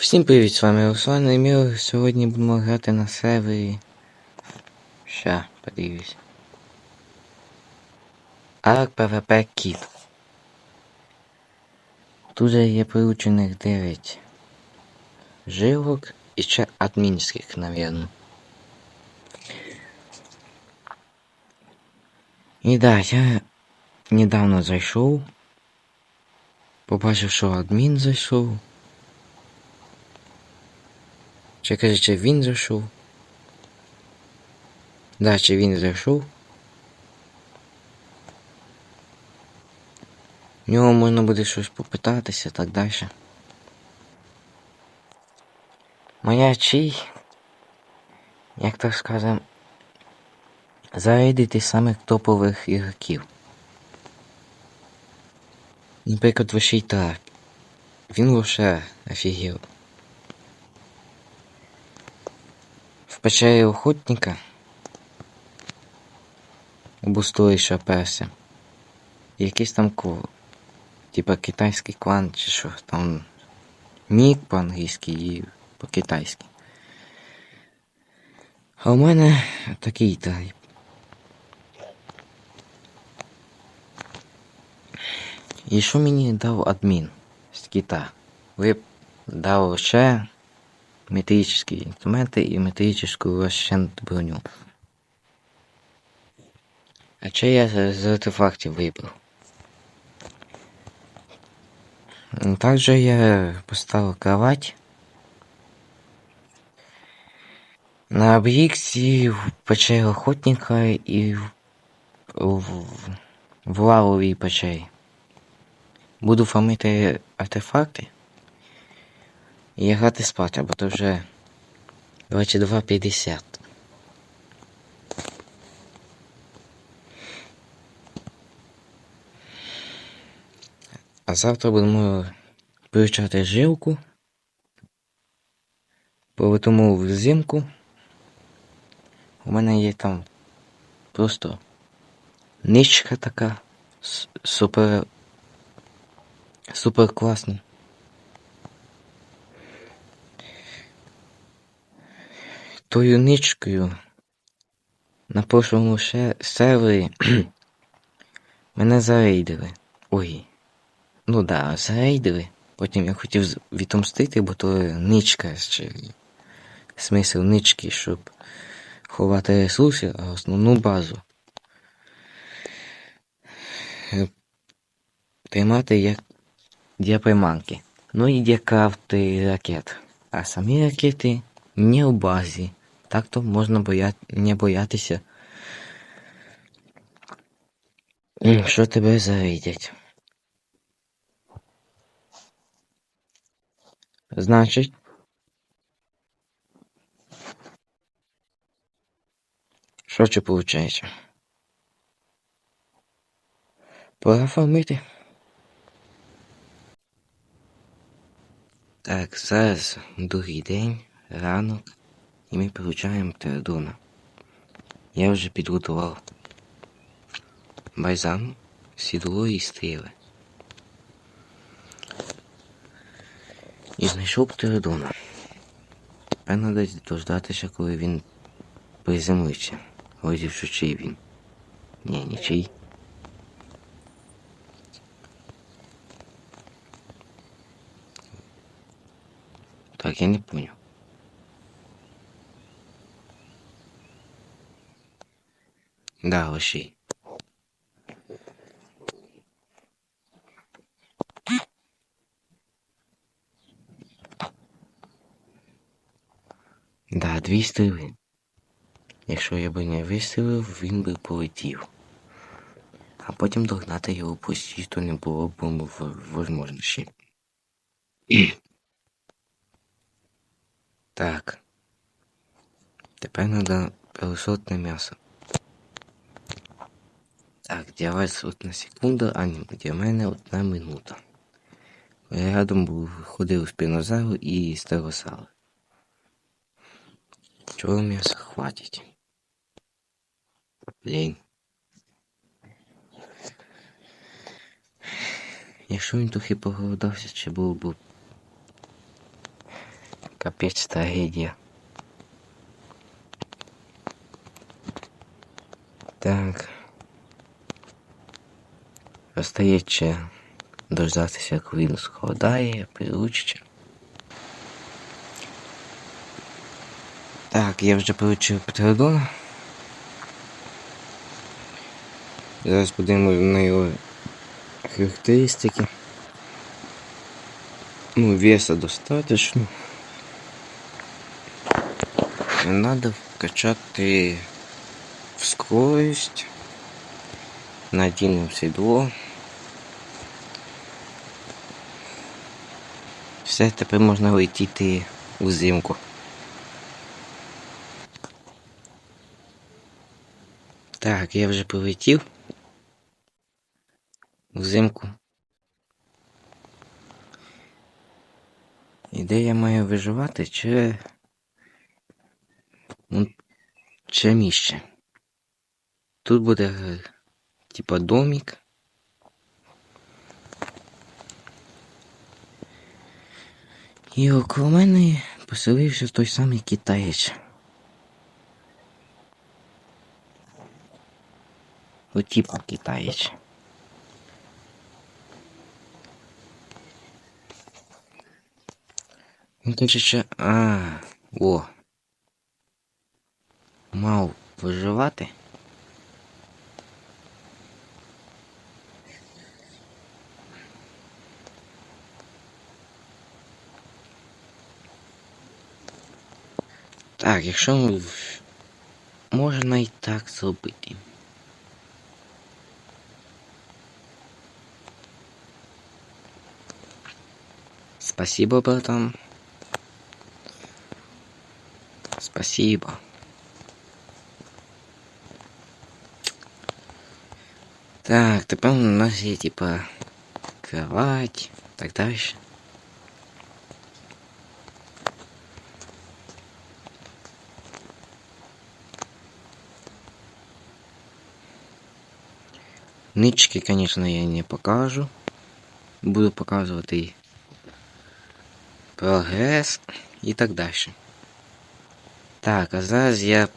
Всім привіт, з вами Руслан ми сьогодні будемо грати на сервері. Ща, подивлюсь. PvP Kit. Тут є приучених 9 жилок і ще адмінських, навірно. І да, я недавно зайшов. Побачив, що адмін зайшов. Чи каже, чи він зайшов? Да, чи він зайшов? В нього можна буде щось попитатися так далі. Моя чий, як так скажем, зарейдити самих топових ігроків. Наприклад, вашій так. Він вообще офігів. Печері охотника обустоїша перся. Якийсь там ко. Типа китайський клан чи що там. Нік по-англійськи і по-китайськи. А у мене такий тайп. І що мені дав адмін з кита? Ви дав ще метрические инструменты и метрическую броню. А че я з артефактів вибрав? Также я поставил кровать. На объекте в печері охотника і в, в, лавовій печері. Буду фармити артефакти. І грати спати, бо то вже 22.50. А завтра будемо вивчати жилку. Полетимо взимку. У мене є там просто ничка така супер супер класна. Тою ничкою на прошлому сервері мене зарейдили. Ой. Ну да, зарейдили. Потім я хотів відомстити, бо то ничка ще. Смисл нички, щоб ховати ресурси, а основну базу. Тримати як для приманки. Ну і для ракет. А самі ракети не в базі. Так то можна боя... не боятися. Що тебе зарейдять. Значить. Що чи виходить? Пора фармити. Так, зараз другий день, ранок, і ми получаємо Теодона. Я вже підготував байзан, сідло і стріли. І знайшов Птеродона. Певно десь дождатися, коли він приземлиться. Ось що чий він. Ні, нічий. Так, я не понял. Да, лошей. Да, дві стріли. Якщо я би не вистрілив, він би полетів. А потім догнати його постійно не було б в- можливості. Так. Тепер треба пересотне м'ясо. Так, для вас одна секунда, а для мене одна минута. Я рядом був ходив з пінозавру і стеросали. Чого м'яса хватить? Блін. Якщо він трохи поголодався, чи було б Капець трагедія. Так. Остається дождатися, коли він сходає, приручиться. Так, я вже получив Петродон. Зараз подивимось на його характеристики. Ну, веса достаточно. Надо вкачати в скорость. Надінемо седло. Все, тепер можна летіти у зимку. Так, я вже полетів. Взимку. І де я маю виживати, чи. Ну, чи міще. Тут буде е, типа домик. І около мене поселився той самий китаєць. Ну, типа китаєць. Він тут ще. А, о. Мав виживати. Так, якщо в- можна і так зробити. Спасибо, братан. Спасибо. Так, тепер у нас є типа кровать, так далі. Нички, конечно, я не покажу. Буду показувати прогрес і так далі. Так, а зараз я.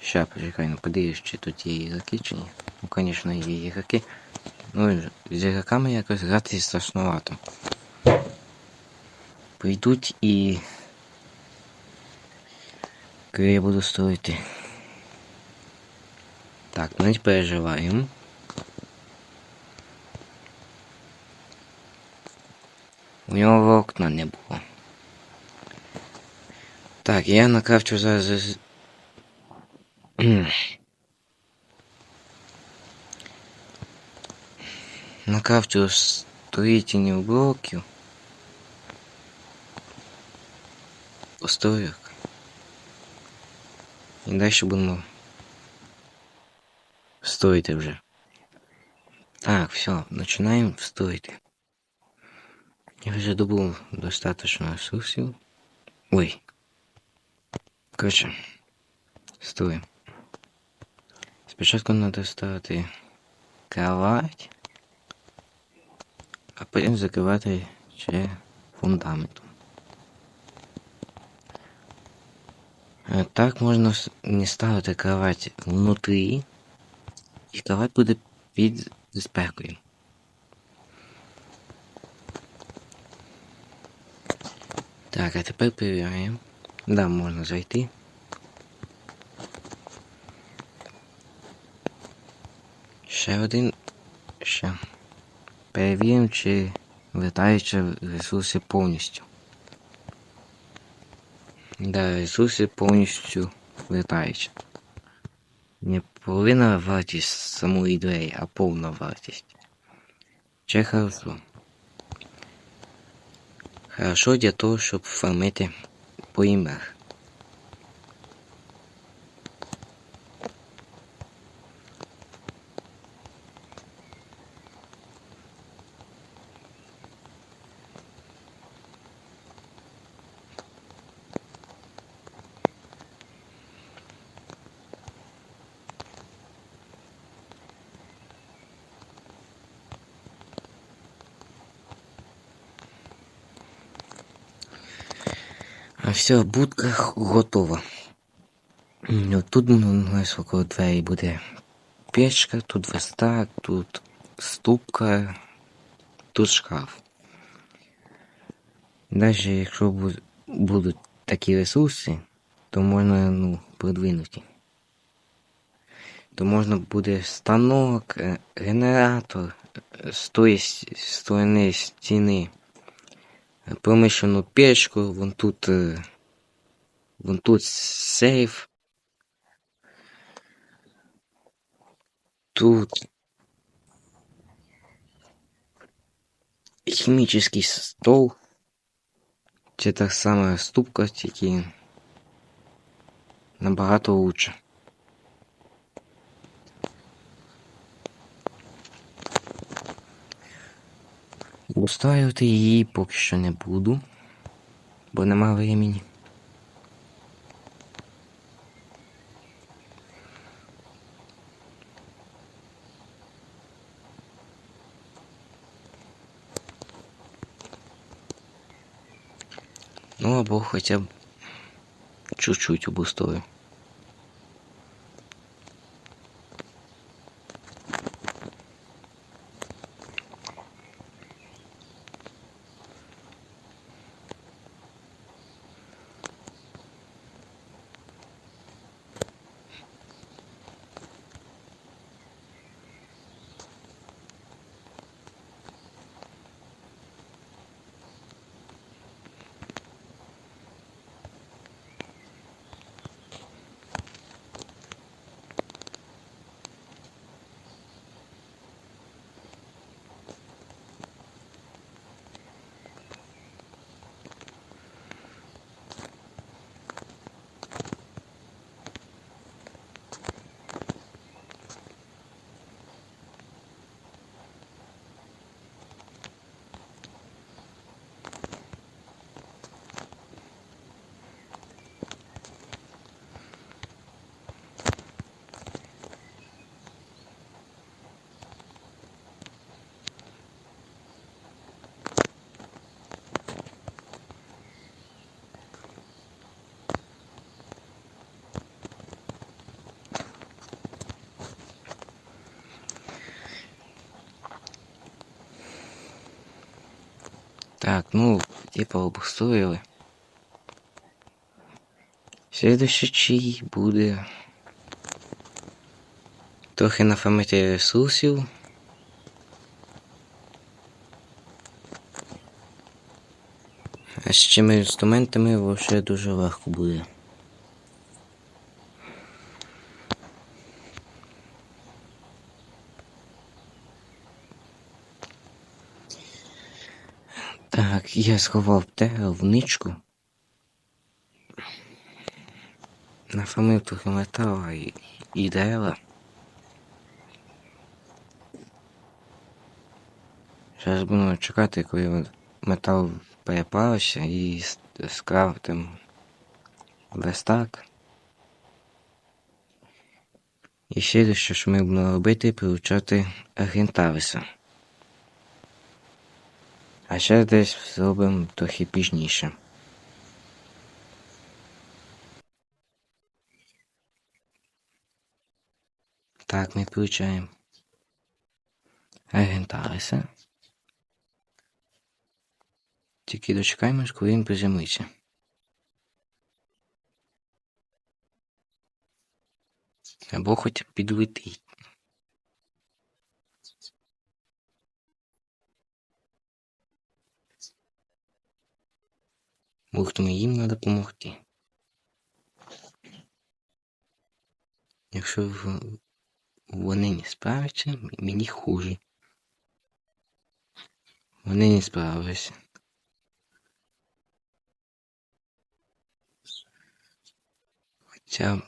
Ща, почекай, ну подивлюсь, чи тут є ігроки чи ні. Ну, звісно, є ігроки. Ну, з ігроками якось грати страшновато. Прийдуть і. Коли я буду строїти. Так, ну не переживаємо. У нього окна не було. Так, я накрафчу зараз. з- Кхм. Накрафчу строїтельних блоків. Построек. І далі будемо строїти вже. Так, все, починаємо строїти. Я вже добув достатньо ресурсів. Ой. Коротше, строїмо. Спочатку треба ставити кровать, а потім закривати ще фундаментом. Е, Так можна с- не ставити кровать внутрі, і кровать буде під спекою. Так, а тепер перевіряємо. Да, можна зайти. Ще один. Ще. Перевіримо, чи летаючі ресурси повністю. Да, ресурси повністю летаючі. Не половина вартість самої ідеї, а повна вартість. Це хорошо. Хорошо для того, щоб фармити по ім'ях. Все, будка готова. Тут у нас около двері буде печка, тут верстак, тут ступка, тут шкаф. Далі, якщо будуть такі ресурси, то можна ну, продвинути. То можна буде станок, е, генератор, з тої сторони стіни, промишлену печку, вон тут, е, вон тут сейф. Тут хімічний стол. Це та сама ступка, тільки набагато лучше. Устроювати її поки що не буду, бо нема времени. Ну хоча б чуть-чуть обустрою. Так, ну, типа обустроїли. Следующий чий буде трохи нафармити ресурсів. А з цими інструментами взагалі дуже легко буде. Так, я сховав те в ничку. Нафармив трохи метала і, і дерева. Зараз будемо чекати, коли метал переплавиться і скрафтим верстак. І ще що ми будемо робити, приручати агентависа. А ще десь зробимо трохи пізніше. Так, ми включаємо агентависа. Тільки дочекаємось, коли він приземлиться. Або хоч підлетить. Бо їм треба допомогти. Якщо вони не справляться, мені хуже. Вони не справилися. Хоча.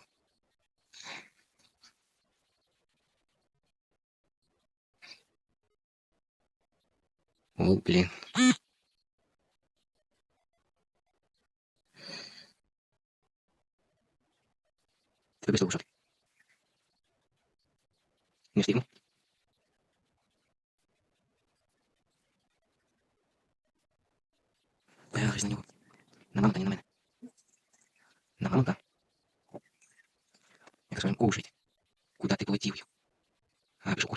О, блін. Ти быстро ушов. Не встигну. Появилась на нього. На маму та не на мене. На мамонта. Я скажем, кушать. Куда ты полетел? А, пішов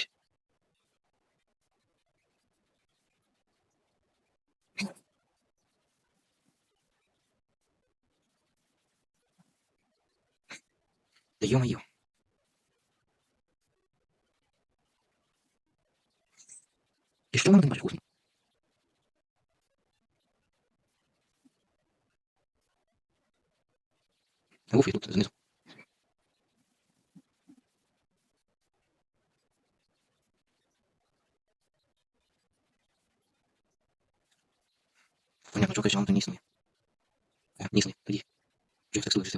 Да ё-моё. И что нам думаешь вкусный? Гуфи тут знизу. Понятно, що кричав, то не існує. Е, Не існує, тоді. Вже так слухай,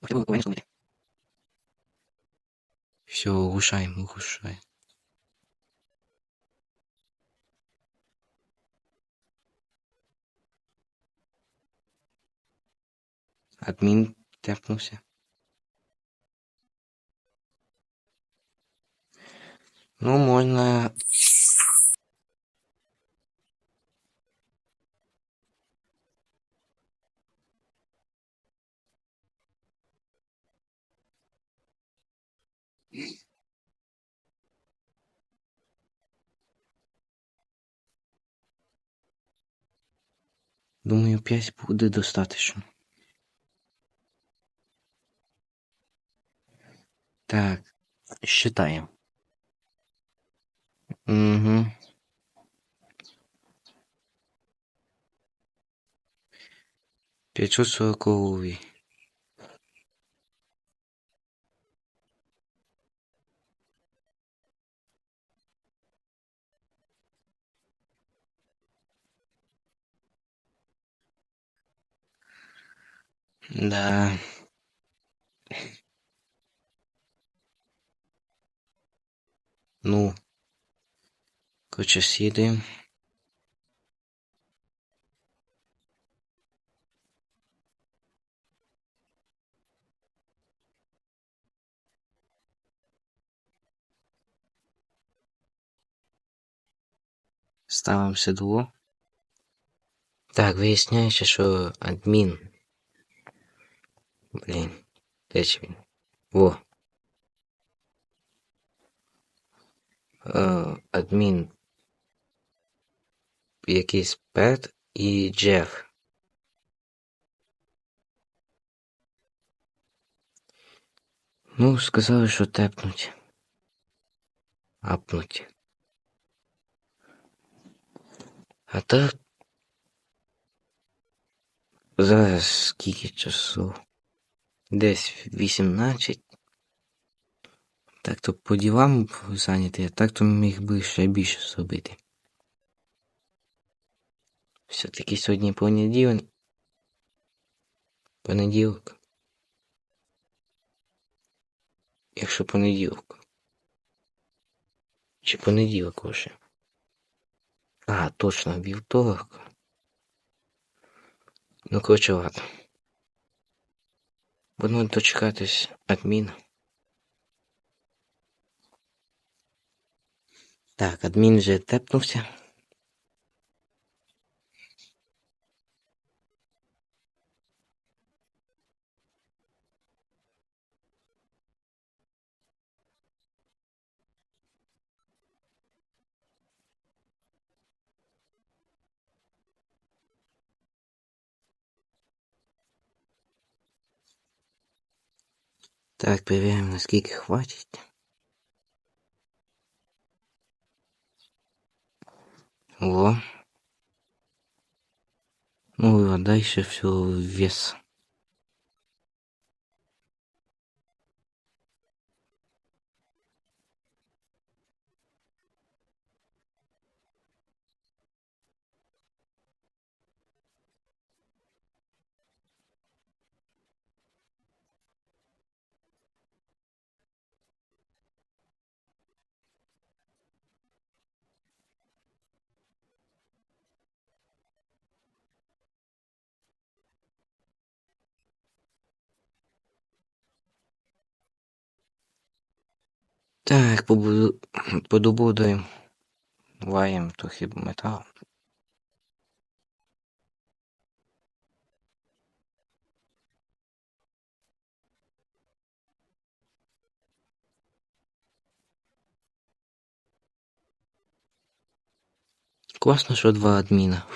А тебе повинен слухати. Все, угушаем, угушаем. Адмін тепнувся. Ну, можна. Думаю, 5 буде достатньо. Так, считаем. Угу. Пятьсот сороковый. Да. Ну. Короче, съедем. Ставим седло. Так, виясняється, що адмін. Блін, де ж він? Во. Адмін. Якийсь Пет і Джеф. Ну, сказали, що тепнуть. Апнуть. А так. Зараз скільки часу? Десь 18. Так то по ділам зайнятий, а так то міг би ще більше зробити. Все-таки сьогодні понеділок. Понеділок. Якщо понеділок. Чи понеділок уже? А, точно, вівторок. Ну, коротше, ладно. Будемо дочекатись адміна. Так, адмін вже тепнувся. Так, перевіряємо, наскільки хватить. О. Ну, а дальше все в вес. Так, подобудуваємо хіба метал. Класно, що два адміна.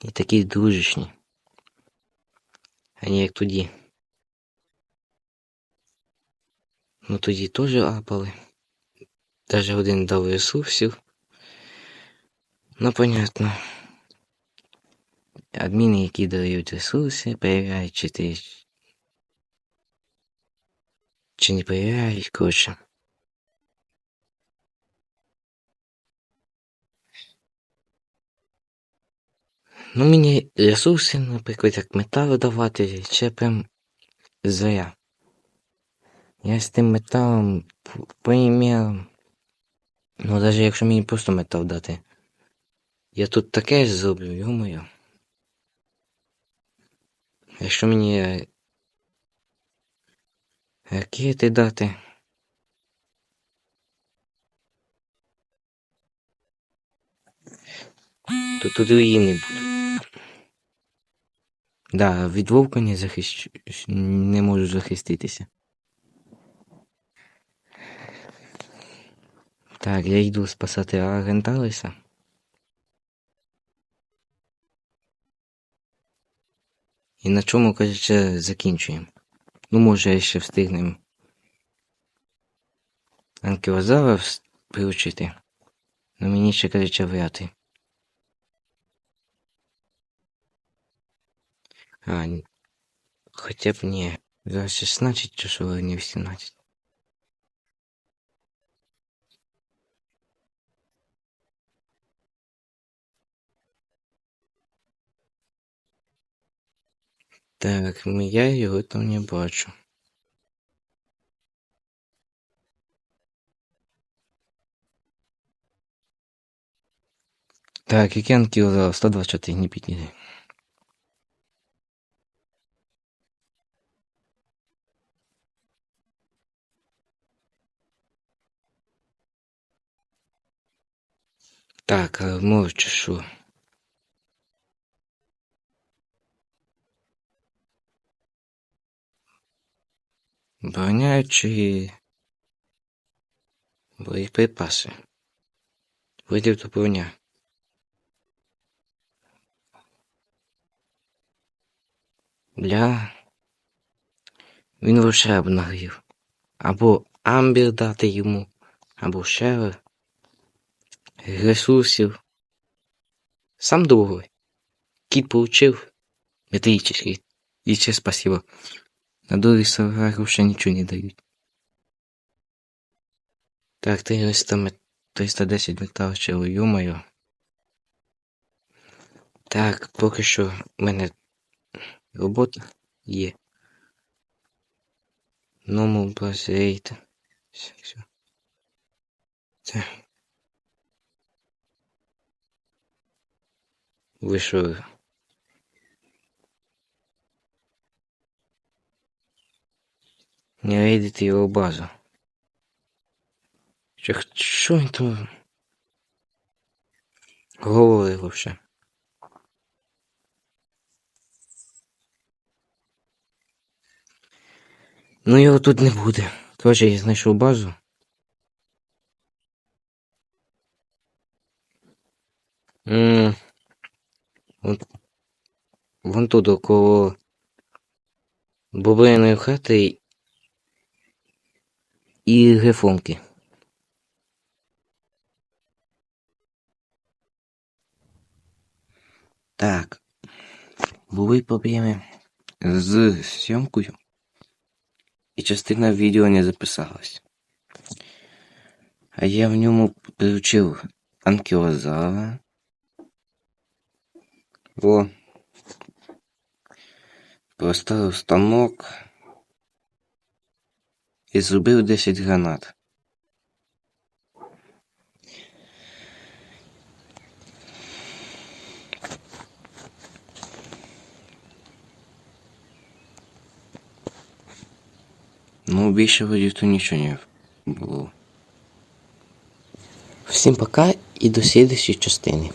І такі дружечні. А не як тоді. Ну тоді теж апали. Даже один дав ресурсів. Ну, понятно. Адміни, які дають ресурси, перевіряють, чи ти. Чи не перевіряють, коротше. Ну, мені ресурси, наприклад, як метал давати, ще прям зря. Я з тим металом поім'я. Ну, навіть якщо мені просто метал дати. Я тут таке ж зроблю, йомою. Якщо мені е, ракети дати. То тут руїни будуть. Да, від вовка не захищ... не можу захиститися. Так, я йду спасати Аренталиса. І на чому, кажучи, закінчуємо. Ну, може, ще встигнемо Анкілозавра приручити. Ну мені ще, вряд ли. А, н- хоча б ні. Зараз 16 чи що, не 18. Так, я його там не бачу. Так, який анкілозавр? 124, не підійде. Так, а мовчу що? Броня чи боєприпаси? Видів до броня. Бля. Він лише нагрів. Або амбір дати йому, або шевер. Ресурсів. Сам другой. Кіт получив. Метрический. І ще спасибо. На долі Сагару ще нічого не дають. Так, 300 310 метал ще ё-моё. Так, поки що в мене робота є. Ному базейт. Все, все. Це. Ви Не рейдите його базу. Що він там говорив вообще? Ну його тут не буде. Короче, я знайшов базу. М, Вон, вон тут около бобриної хати і грифонки. Так. Були проблеми з зйомкою. І частина відео не записалась. А я в ньому приручив анкілозавра. О. Поставив станок. І зробив 10 гранат. Ну, більше вроді то нічого не було. Всім пока і до слідчої частини.